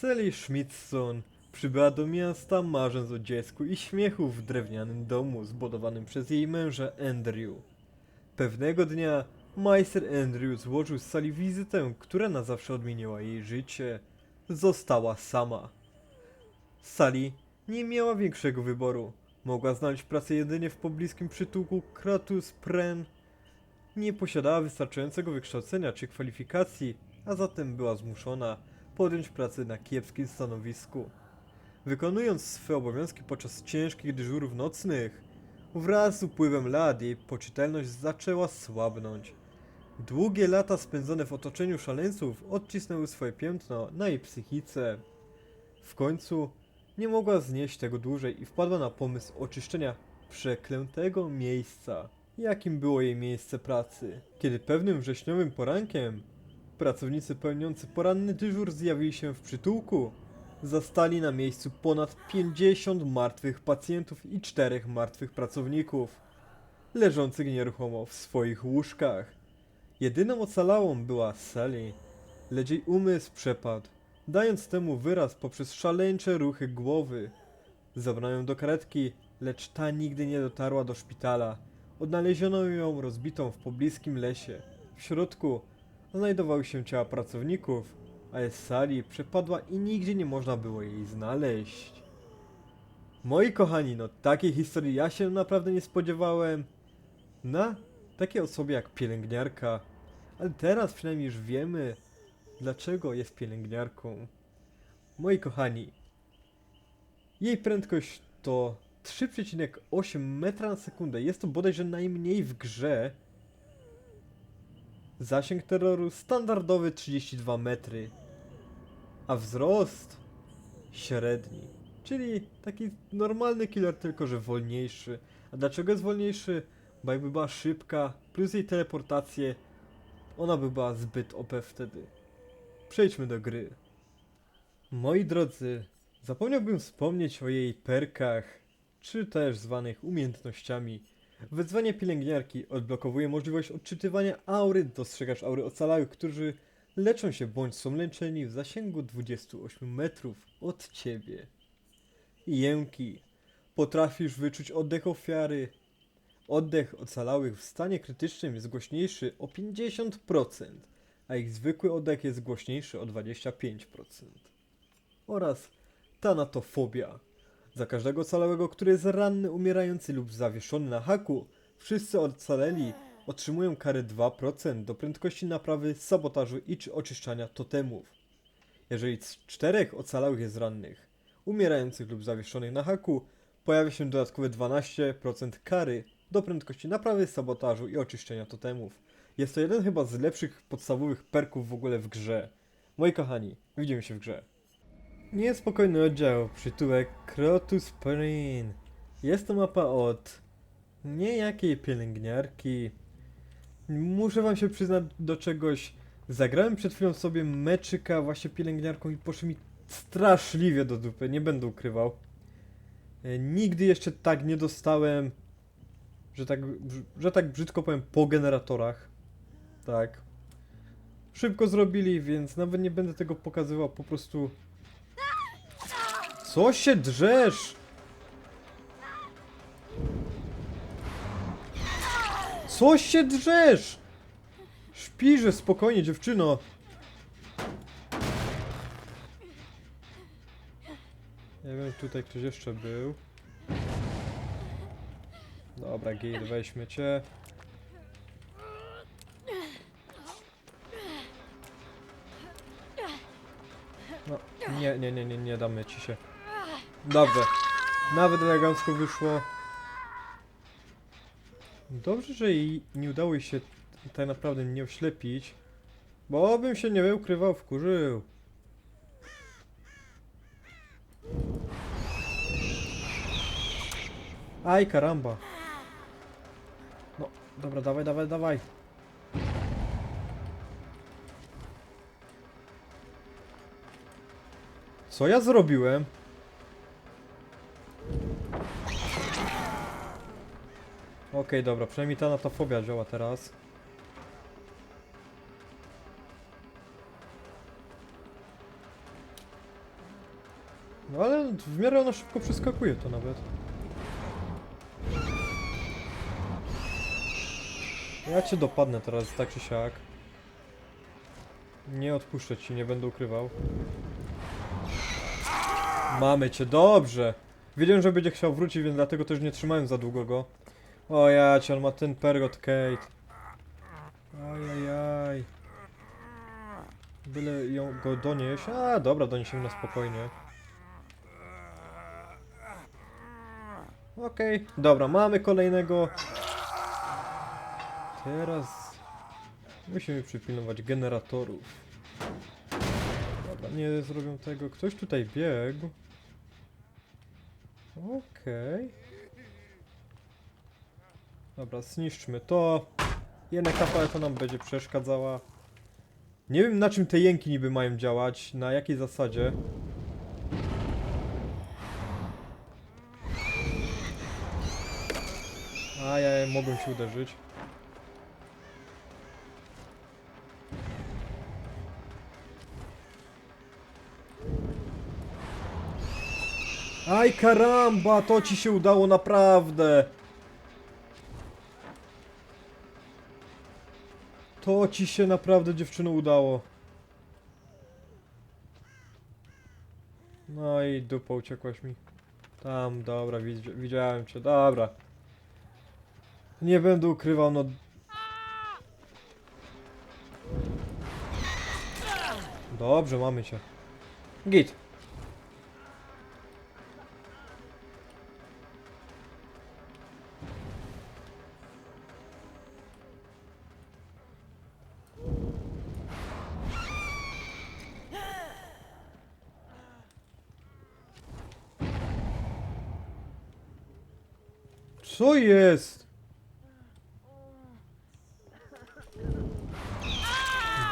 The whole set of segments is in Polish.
Sally Schmidtson przybyła do miasta marząc o dziecku i śmiechu w drewnianym domu zbudowanym przez jej męża Andrew. Pewnego dnia majster Andrew złożył Sally wizytę, która na zawsze odmieniła jej życie. Została sama. Sally nie miała większego wyboru. Mogła znaleźć pracę jedynie w pobliskim przytułku Kratus Pren. Nie posiadała wystarczającego wykształcenia czy kwalifikacji, a zatem była zmuszona podjąć pracę na kiepskim stanowisku. Wykonując swe obowiązki podczas ciężkich dyżurów nocnych, wraz z upływem lat jej poczytalność zaczęła słabnąć. Długie lata spędzone w otoczeniu szaleńców odcisnęły swoje piętno na jej psychice. W końcu nie mogła znieść tego dłużej i wpadła na pomysł oczyszczenia przeklętego miejsca, jakim było jej miejsce pracy. Kiedy pewnym wrześniowym porankiem pracownicy pełniący poranny dyżur zjawili się w przytułku, zastali na miejscu ponad 50 martwych pacjentów i czterech martwych pracowników, leżących nieruchomo w swoich łóżkach. Jedyną ocalałą była Sally, lecz jej umysł przepadł, dając temu wyraz poprzez szaleńcze ruchy głowy. Zabrano ją do karetki, lecz ta nigdy nie dotarła do szpitala. Odnaleziono ją rozbitą w pobliskim lesie. W środku znajdowały się ciała pracowników, ale Sally przepadła i nigdzie nie można było jej znaleźć. Moi kochani, no takiej historii ja się naprawdę nie spodziewałem. Na takiej osobie jak pielęgniarka. Ale teraz przynajmniej już wiemy, dlaczego jest pielęgniarką. Moi kochani, jej prędkość to 3,8 metra na sekundę. Jest to bodajże najmniej w grze. Zasięg terroru standardowy 32 metry. A wzrost średni. Czyli taki normalny killer, tylko że wolniejszy. A dlaczego jest wolniejszy? Bo jakby była szybka, plus jej teleportację, ona by była zbyt OP wtedy. Przejdźmy do gry. Moi drodzy, zapomniałbym wspomnieć o jej perkach, czy też zwanych umiejętnościami. Wezwanie pielęgniarki odblokowuje możliwość odczytywania aury, dostrzegasz aury ocalałych, którzy leczą się bądź są leczeni w zasięgu 28 metrów od ciebie. Jęki. Potrafisz wyczuć oddech ofiary. Oddech ocalałych w stanie krytycznym jest głośniejszy o 50%, a ich zwykły oddech jest głośniejszy o 25%. Oraz tanatofobia. Za każdego ocalałego, który jest ranny, umierający lub zawieszony na haku, wszyscy ocaleli otrzymują karę 2% do prędkości naprawy, sabotażu i czy oczyszczania totemów. Jeżeli c- czterech ocalałych jest rannych, umierających lub zawieszonych na haku, pojawia się dodatkowe 12% kary do prędkości naprawy, sabotażu i oczyszczenia totemów. Jest to jeden chyba z lepszych podstawowych perków w ogóle w grze. Moi kochani, widzimy się w grze. Niespokojny oddział, przytułek Crotus Perin. Jest to mapa od niejakiej pielęgniarki. Muszę wam się przyznać do czegoś. Zagrałem przed chwilą sobie meczyka właśnie pielęgniarką i poszło mi straszliwie do dupy, nie będę ukrywał. E, Nigdy jeszcze tak nie dostałem, że tak, że tak brzydko powiem, po generatorach. Tak. Szybko zrobili, więc nawet nie będę tego pokazywał, po prostu... Co się drzesz? Co się drzesz? Śpiże, spokojnie, dziewczyno. Nie wiem, tutaj ktoś jeszcze był. Dobra, Gil, weźmy cię. No, nie, nie, nie, nie, nie damy ci się. Dobrze. Nawet elegancko wyszło. Dobrze, że jej nie udało jej się tak naprawdę nie oślepić. Bo bym się nie ukrywał, wkurzył. Aj, karamba. No, dobra, dawaj, dawaj, dawaj. Co ja zrobiłem? Okej, dobra, przynajmniej ta natofobia działa teraz. No ale w miarę ona szybko przeskakuje to nawet. Ja cię dopadnę teraz tak czy siak. Nie odpuszczę ci, nie będę ukrywał. Mamy cię, dobrze. Wiedziałem, że będzie chciał wrócić, więc dlatego też nie trzymałem za długo go. O ja cię, on ma ten pergot Kate. Ajajaj. Byle ją go donieść. A, dobra, doniesiemy na spokojnie. Okej, dobra, mamy kolejnego. Teraz musimy przypilnować generatorów. Dobra, nie zrobią tego. Ktoś tutaj biegł. Okej. Dobra, zniszczmy to. Jedna to nam będzie przeszkadzała. Nie wiem na czym te jęki niby mają działać, na jakiej zasadzie. A ja mogą się uderzyć. Aj karamba, to ci się udało naprawdę. To ci się naprawdę dziewczyno udało. No i dupa uciekłaś mi. Tam, dobra, widzi widziałem cię, dobra. Nie będę ukrywał, no... Dobrze, mamy cię. Git. Co jest?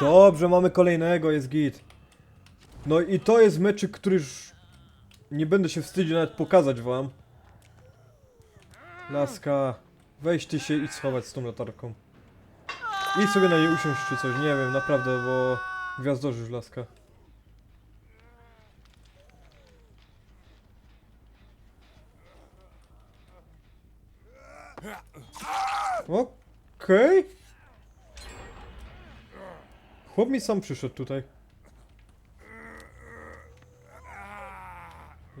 Dobrze, mamy kolejnego, jest git. No i to jest meczyk, który już nie będę się wstydził nawet pokazać wam. Laska, weź ty się i schować z tą latarką. I sobie na niej usiąść czy coś, nie wiem, naprawdę, bo gwiazdożysz laska. Okej. Chłop mi sam przyszedł tutaj.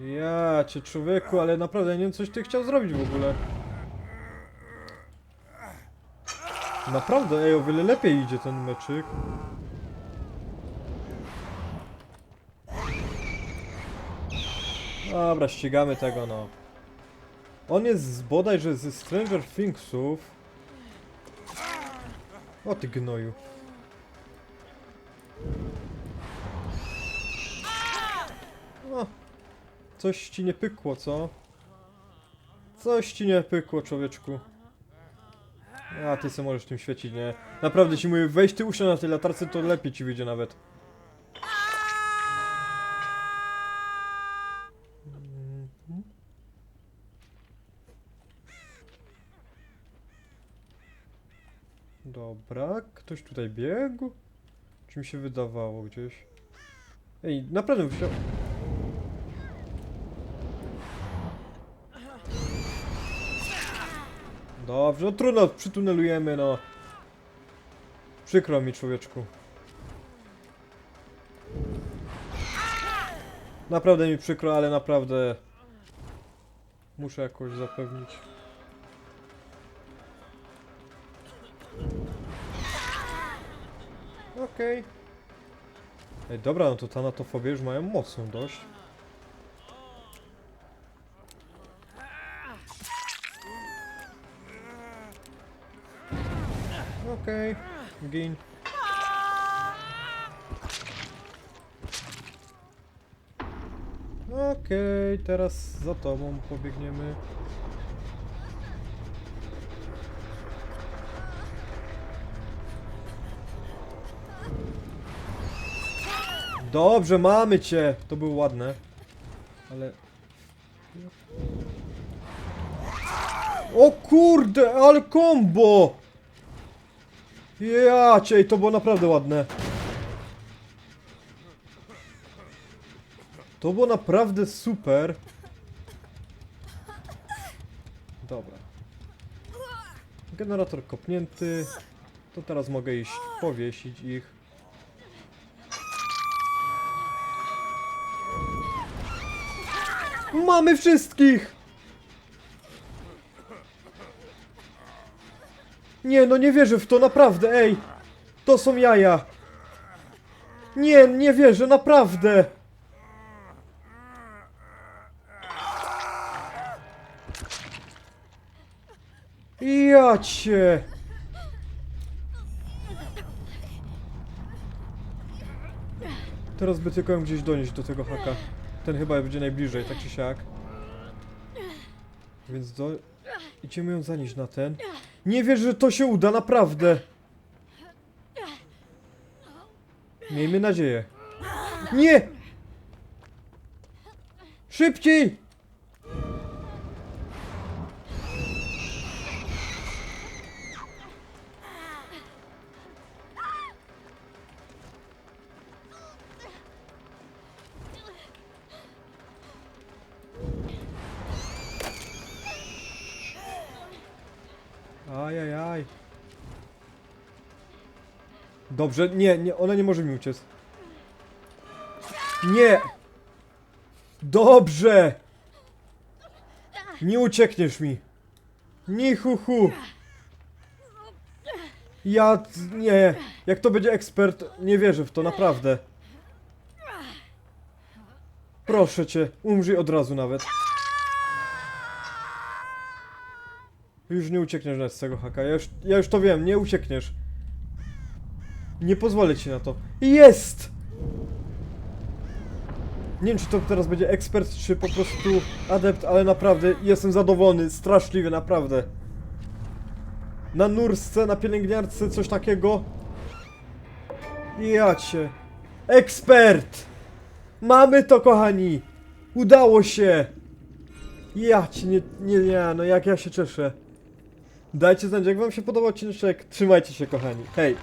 Ja cię człowieku, ale naprawdę nie wiem coś ty chciał zrobić w ogóle. Naprawdę, ej, o wiele lepiej idzie ten meczyk. Dobra, ścigamy tego no. On jest z- bodajże ze Stranger Thingsów. O ty gnoju. O, coś ci nie pykło, co? Coś ci nie pykło, człowieczku. A ty se możesz tym świecić, nie? Naprawdę ci mówię, weź ty usiądź na tej latarce, to lepiej ci wyjdzie nawet. Dobra, ktoś tutaj biegł? Czy mi się wydawało gdzieś? Ej, naprawdę musiał... Dobrze, no trudno, przytunelujemy, no. Przykro mi, człowieczku. Naprawdę mi przykro, ale naprawdę... Muszę jakoś zapewnić. Okej. Ej, dobra, no to tanatofobię już mają mocną dość. Okej, gin. Okej, teraz za tobą pobiegniemy. Dobrze, mamy cię! To było ładne. Ale... O kurde, ale combo! Ja cię, to było naprawdę ładne. To było naprawdę super. Dobra. Generator kopnięty. To teraz mogę iść powiesić ich. Mamy wszystkich! Nie, no nie wierzę w to, naprawdę, ej! To są jaja! Nie, nie wierzę, naprawdę! Ja cię! Teraz by tylko ją gdzieś donieść do tego haka. Ten chyba będzie najbliżej, tak czy siak. Więc do... Idziemy ją zanieść na ten. Nie wierzę, że to się uda, naprawdę! Miejmy nadzieję. Nie! Szybciej! Ajajaj. Dobrze, nie, nie, ona nie może mi uciec. Nie! Dobrze! Nie uciekniesz mi. Ni hu hu. Ja... nie. Jak to będzie ekspert, nie wierzę w to, naprawdę. Proszę cię, umrzyj od razu nawet. Już nie uciekniesz nawet z tego haka, ja już, ja już to wiem, nie uciekniesz. Nie pozwolę ci na to. Jest! Nie wiem, czy to teraz będzie ekspert, czy po prostu adept, ale naprawdę jestem zadowolony, straszliwie, naprawdę. Na nursce, na pielęgniarce, coś takiego. Ja cię. Ekspert! Mamy to, kochani! Udało się! Ja cię, nie, nie, nie, no jak ja się cieszę. Dajcie znać, jak wam się podobał odcinek. Trzymajcie się, kochani. Hej!